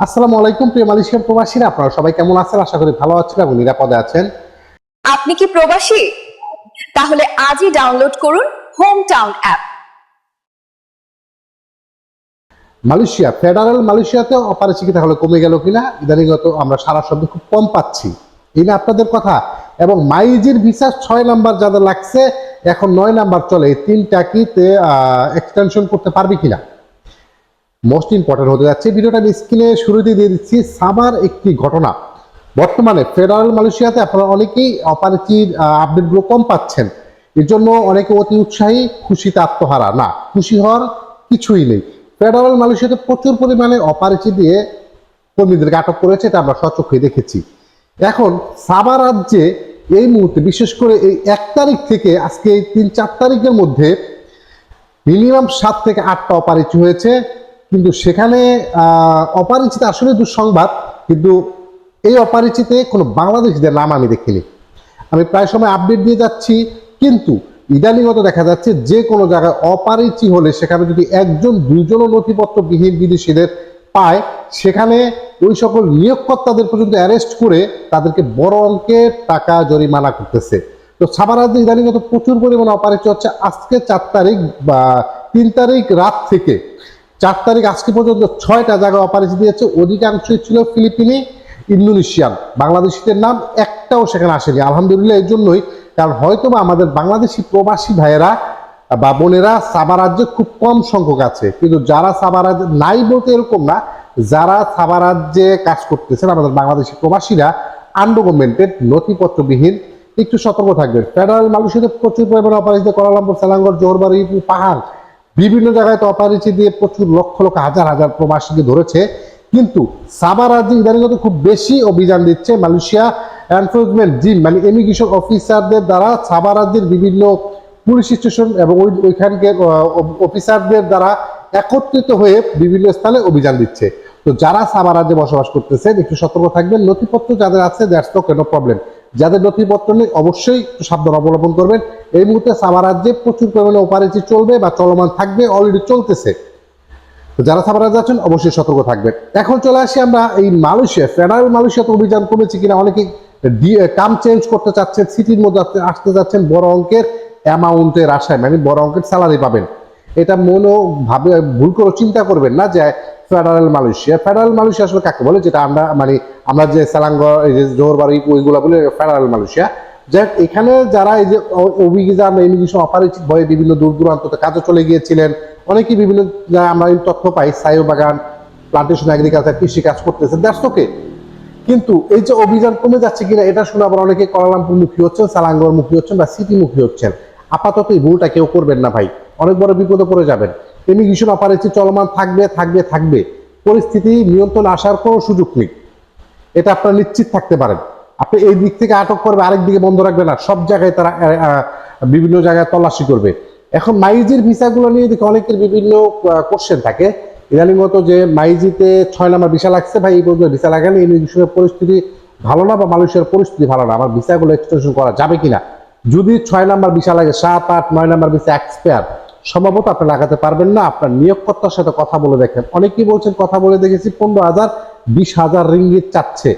আসসালামু আলাইকুম প্রিয় মালয়েশিয়ার প্রবাসীরা। আপনারা সবাই কেমন আছেন? আশা করি ভালো আছেন এবং নিরাপদে আছেন। আপনি কি প্রবাসী? তাহলে আজই ডাউনলোড করুন home town app Malaysia federal মালয়েশিয়াতে অপারেশন তাহলে কমে গেল কিনা? ইদানিং ইদানিংগত আমরা সারা শব্দ খুব কম পাচ্ছি। এই না আপনাদের কথা। এবং মাইজির ভিসা ছয় নাম্বার যাদের লাগছে এখন নয় নাম্বার চলে। এই তিনটা কিতে এক্সটেনশন করতে পারবে কিনা? মোস্ট ইম্পর্টেন্ট হতে যাচ্ছে, ভিডিওটা আমি স্ক্রিনে শুরুতে দিয়ে দিচ্ছি সাবার একটি ঘটনা। বর্তমানে ফেডারেল মালয়েশিয়াতে আপনারা অনেকেই অপারেটির আপডেটগুলো কম পাচ্ছেন। এর জন্য অনেকে অতি উৎসাহী, খুশিতে আত্মহারা। না, খুশি হওয়ার কিছুই নেই। ফেডারেল মালয়েশিয়াতে প্রচুর পরিমাণে অপারেটি দিয়ে কর্মীদেরকে আটক করেছে, এটা আমরা সচক্ষে দেখেছি। এখন সাবা রাজ্যে এই মুহূর্তে, বিশেষ করে এই এক তারিখ থেকে, আজকে এই তিন চার তারিখের মধ্যে, মিনিমাম সাত থেকে আটটা অপারেচি হয়েছে। কিন্তু সেখানে অপারেচিতে আসলে দুঃসংবাদ, কিন্তু এই অপারেচিতে কোনো বাংলাদেশিদের নাম আমি দেখিনি। আমি প্রায় সময় আপডেট দিয়ে যাচ্ছি, কিন্তু ইদানিগত দেখা যাচ্ছে যে কোনো জায়গায় অপারেচি হলে সেখানে যদি একজন, দুইজনও নথিপত্রবিহীন বিদেশিদের পায়, সেখানে ওই সকল নিয়োগকর্তাদের পর্যন্ত অ্যারেস্ট করে তাদেরকে বড় অঙ্কের টাকা জরিমানা করতেছে। তো সাবারাজ্যে ইদানিগত প্রচুর পরিমাণে অপারেচি হচ্ছে। আজকে চার তারিখ বা তিন তারিখ রাত থেকে চার তারিখ আজকে পর্যন্ত ছয়টা জায়গায় অপারেশন দিয়েছে। অধিকাংশই ছিল ফিলিপিনি, ইন্দোনেশিয়ান। বাংলাদেশিদের নাম একটাও সেখানে আসেনি। আলহামদুলিল্লাহ এর জন্যই। কারণ হয়তো বা আমাদের বাংলাদেশি প্রবাসী ভাইয়েরা বা বোনেরা সাবা রাজ্যে খুব কম সংখ্যক আছে। কিন্তু যারা সাবা রাজ্যে, নাই বলতে এরকম না, যারা সাবা রাজ্যে কাজ করতেছেন, আমাদের বাংলাদেশি প্রবাসীরা আন্ডারগভর্নমেন্টের নথিপত্রবিহীন, একটু সতর্ক থাকবেন। ফেডারেল মালয়েশিয়াতে প্রচুর পরিমাণে অপারেশন কোয়ালালামপুর সেলাঙ্গর জোহরবাড়ি, পাহাড়। বিভিন্ন জায়গায় তো অপারেচি দিয়ে প্রচুর লক্ষ লক্ষ হাজার হাজার প্রবাসীকে ধরেছে। কিন্তু সাবা রাজ্যে ইদানিগত খুব বেশি অভিযান দিচ্ছে মালয়েশিয়া এনফোর্সমেন্ট জিম মানে ইমিগ্রেশন অফিসারদের দ্বারা সাবা রাজ্যের বিভিন্ন পুলিশ স্টেশন এবং ওই ওইখানকার অফিসারদের দ্বারা একত্রিত হয়ে বিভিন্ন স্থানে অভিযান দিচ্ছে। তো যারা সাবা রাজ্যে বসবাস করতেছেন, একটু সতর্ক থাকবেন। নথিপত্র যাদের আছে দ্যাটস তো কেন প্রবলেম যাদের নথিপত্র নেই, অবশ্যই সাবধান অবলম্বন করবেন। এই মুহূর্তে সাবা রাজ্যে প্রচুর পরিমাণে অপারেচি চলবে বা চলমান থাকবে অলরেডি চলতেছে। তো যারা সাবা রাজ্যে আছেন, অবশ্যই সতর্ক থাকবেন। এখন চলে আসি আমরা এই মালয়েশিয়া ফেডারেল মালয়েশিয়াতে অভিযান কমেছে কিনা অনেকে কাম চেঞ্জ করতে চাচ্ছেন সিটির মধ্যে আসতে- চাচ্ছেন, বড় অঙ্কের অ্যামাউন্টের আশায় মানে বড় অঙ্কের স্যালারি পাবেন। এটা মনও ভাবে, ভুল করে চিন্তা করবেন না যে ফেডারেল মালয়েশিয়া। ফেডারেল মালয়েশিয়া আসলে কাকে বলে? যেটা আমরা মানে আমরা যে সালাঙ্গ, এই যে জোহরবাড়ি, ওইগুলা বলে ফেডারেল মালয়েশিয়া। যাক, এখানে যারা এই যে অভিযান ইমিগ্রেশন অপারেটিভ ভয়ে বিভিন্ন দূর দূরান্ততে কাজে চলে গিয়েছিলেন, অনেকেই বিভিন্ন আমরা তথ্য পাই সায়ু বাগান প্লান্টেশন এগ্রিকালচার কৃষি কাজ করতেছে দ্যাটস ওকে কিন্তু এই যে অভিযান কমে যাচ্ছে কিনা, এটা শুনে আবার অনেকে কলালামপুর মুখী হচ্ছেন সালাঙ্গর মুখী হচ্ছেন বা সিটি মুখী হচ্ছেন। আপাতত এই ভুলটা কেউ করবেন না ভাই, অনেক বড় বিপদে পড়ে যাবেন। ইমিগ্রেশন অপারেশন চলমান থাকবে থাকবে থাকবে। পরিস্থিতি নিয়ন্ত্রণ আসার কোনো সুযোগ নেই। এটা আপনারা নিশ্চিত থাকতে পারেন। আপনি এই দিক থেকে আটক করবে, আরেক দিকে বন্ধ রাখবে না। সব জায়গায় তারা বিভিন্ন জায়গায় তল্লাশি করবে। এখন মাইজির ভিসাগুলো নিয়ে দেখি অনেকের বিভিন্ন কোশ্চেন থাকে। ইদানিং মতো যে মাইজিতে ছয় নাম্বার ভিসা লাগছে, ভাই, এই পর্যন্ত ভিসা লাগালে ইমিগ্রেশনের পরিস্থিতি ভালো না বা মালয়েশিয়ার পরিস্থিতি ভালো না? আমার ভিসাগুলো এক্সটেনশন করা যাবে কিনা? যদি ছয় নাম্বার ভিসা লাগে, সাত, আট, নয় নাম্বার ভিসা এক্সপায়ার সম্ভবত আপনি লাগাতে পারবেন না, আপনার নিয়োগকর্তার সাথে কথা বলে দেখেন। অনেকেই বলছেন, কথা বলে দেখেছি পনেরো হাজার, বিশ হাজার রিঙ্গিত চাচ্ছে।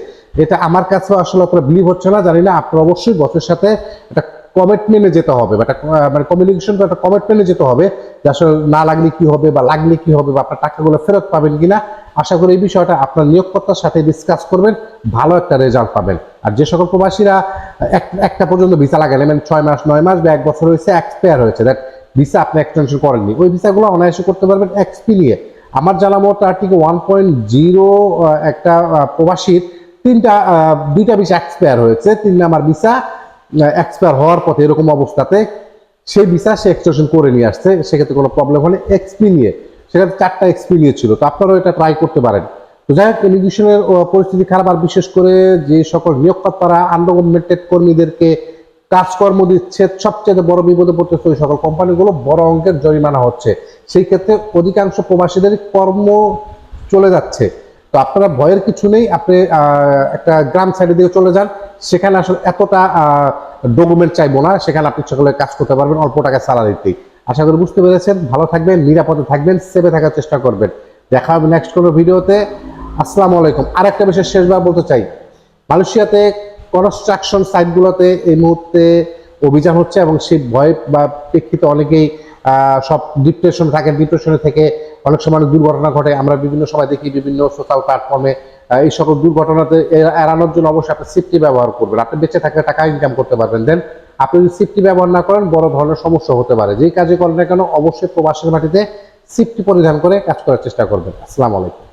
এটা আমার কাছে আসলে আপনার বিলিভ হচ্ছে না। জানি না, আপনার অবশ্যই বসের সাথে একটা কমিটমেন্টে যেতে হবে, বা মানে কমিউনিকেশন একটা কমিটমেন্টে যেতে হবে, যে আসলে না লাগলে কি হবে, বা লাগলে কি হবে, বা আপনার টাকাগুলো ফেরত পাবেন কিনা। আশা করি এই বিষয়টা আপনার নিয়োগকর্তার সাথে ডিসকাস করবেন, ভালো একটা রেজাল্ট পাবেন। আর যে সকল প্রবাসীরা একটা পর্যন্ত ভিসা লাগালেন মানে ছয় মাস, নয় মাস, বা এক বছর হয়েছে এক্সপায়ার হয়েছে। দ্যাট ভিসা আপনি এক্সটেনশন করেননি। ওই ভিসাগুলো অনায়াসে করতে পারবেন এক্সপি নিয়ে আমার জানা মতো আর্টিকেল ওয়ান পয়েন্ট জিরো একটা প্রবাসীর তিনটা দুইটা ভিসা এক্সপায়ার হয়েছে। তিন নাম্বার ভিসা এক্সপায়ার হওয়ার পথে এরকম অবস্থাতে সেই ভিসা সে এক্সটেনশন করে নিয়ে আসছে। সেক্ষেত্রে কোনো প্রবলেম হলে এক্সপি নিয়ে সেখানে চারটা এক্সপি নিয়েছিল তো আপনারাও এটা ট্রাই করতে পারেন। তো যাই হোক ইমিগ্রেশনের পরিস্থিতি খারাপ। আর বিশেষ করে যে সকল নিয়োগকর্তারা আন্ডারগভর্নমেন্টেড কর্মীদেরকে কাজকর্ম দিচ্ছে, সবচেয়ে বড় বিপদে পড়তেছে ওই সকল কোম্পানিগুলো, বড় অঙ্কের জরিমানা হচ্ছে। সেই ক্ষেত্রে অধিকাংশ প্রবাসীদের কর্ম চলে যাচ্ছে। তো আপনারা ভয়ের কিছু নেই, আপনি একটা গ্রাম সাইডের দিকে চলে যান। সেখানে আসলে এতটা ডকুমেন্ট চাইব না, সেখানে আপনি সকলে কাজ করতে পারবেন, অল্প টাকা স্যালারিতেই আশা করি বুঝতে পেরেছেন, ভালো থাকবেন, নিরাপদে থাকবেন সেভে থাকার চেষ্টা করবেন। দেখা হবে নেক্সট কোনো ভিডিওতে। আসসালামু আলাইকুম। আর একটা বিষয় শেষবার বলতে চাই। মালয়েশিয়াতে কনস্ট্রাকশন সাইটগুলোতে এই মুহূর্তে অভিযান হচ্ছে এবং সেই ভয় বা প্রেক্ষিতে অনেকেই সব ডিপ্রেশন থাকে ডিপ্রেশনে থেকে অনেক সময় দুর্ঘটনা ঘটে। আমরা বিভিন্ন সময় দেখি বিভিন্ন সোশ্যাল প্ল্যাটফর্মে এই সকল দুর্ঘটনাতে এড়ানোর জন্য অবশ্যই আপনি সিফটি ব্যবহার করবেন। আপনি বেঁচে থাকলে টাকা ইনকাম করতে পারবেন। দেন আপনি যদি সিফটি ব্যবহার না করেন, বড় ধরনের সমস্যা হতে পারে। যেই কাজে করেন না কেন, অবশ্যই প্রবাসের মাটিতে সিফটি পরিধান করে কাজ করার চেষ্টা করবেন। আসসালামু আলাইকুম।